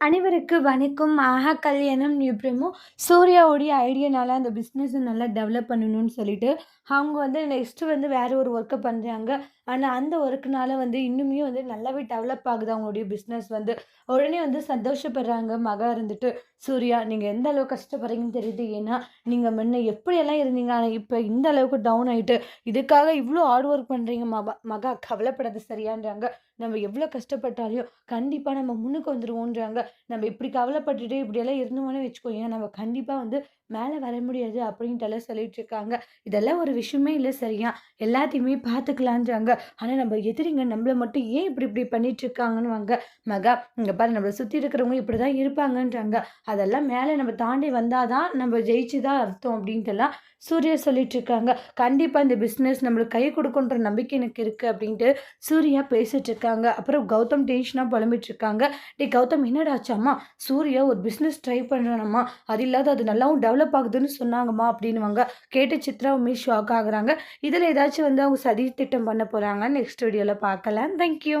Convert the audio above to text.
அனைவருக்கு வணக்கம். ஆஹா கல்யாணம். நியூப்ரமோ சூர்யாவுடைய ஐடியானால அந்த பிஸ்னஸை நல்லா டெவலப் பண்ணணும்னு சொல்லிட்டு அவங்க வந்து நெக்ஸ்ட்டு வந்து வேறு ஒரு ஒர்க்கை பண்ணுறாங்க ஆனால் அந்த ஒர்க்குனால வந்து இன்னுமே வந்து நல்லாவே டெவலப் ஆகுது அவங்களுடைய பிஸ்னஸ் வந்து. உடனே வந்து சந்தோஷப்படுறாங்க. மகா இருந்துட்டு. சூர்யா நீங்கள் எந்த அளவுக்கு கஷ்டப்படுறீங்கன்னு தெரியுது. ஏன்னா நீங்கள் முன்ன எப்படியெல்லாம் இருந்தீங்க? ஆனால் இப்போ இந்த அளவுக்கு டவுன் ஆகிட்டு இதுக்காக இவ்வளோ ஹார்ட் ஒர்க் பண்ணுறீங்க மகா மகா கவலைப்படாது சரியான்றாங்க. நம்ம எவ்வளோ கஷ்டப்பட்டாலையும் கண்டிப்பாக நம்ம முன்னுக்கு வந்துடுவோன்றாங்க நம்ம இப்படி கவலைப்பட்டுட்டு இப்படியெல்லாம் இருந்தோம்னு வச்சுக்கோங்க நம்ம கண்டிப்பாக வந்து மேலே வர முடியாது அப்படின்ட்டுலாம் சொல்லிட்டு இருக்காங்க இதெல்லாம் ஒரு விஷயமே இல்லை சரியா. எல்லாத்தையுமே பார்த்துக்கலான்றாங்க. ஆனால் நம்ம எதிரிங்க நம்மளை மட்டும் ஏன் இப்படி இப்படி பண்ணிட்டு இருக்காங்கன்னு வாங்க மகா இங்கே பாரு நம்மளை சுற்றி இருக்கிறவங்க இப்படி தான் இருப்பாங்கன்றாங்க. அதெல்லாம் மேலே நம்ம தாண்டி வந்தால் தான் நம்ம ஜெயிச்சு தான் அர்த்தம் அப்படின்ட்டுலாம் சூர்யா சொல்லிட்டு இருக்காங்க கண்டிப்பாக இந்த பிஸ்னஸ் நம்மளுக்கு கை கொடுக்குன்ற நம்பிக்கை எனக்கு இருக்குது அப்படின்ட்டு சூர்யா பேசிகிட்ருக்காங்க அப்புறம் கௌதம் டென்ஷனாக புலம்பிட்டுருக்காங்க. டே கௌதம் என்னடாச்சாம்மா சூர்யா ஒரு பிஸ்னஸ் ட்ரை பண்ணுறானம்மா அது இல்லாத அது நல்லாவும் டெவலப் ஆகுதுன்னு சொன்னாங்கம்மா அப்படின்னுவாங்க. கேட்டு சித்ராவுமே ஷாக் ஆகுறாங்க. இதில் ஏதாச்சும் வந்து அவங்க சதி திட்டம் பண்ண போகிறாங்க நெக்ஸ்ட் வீடியோவில் பார்க்கலாம். தேங்க்யூ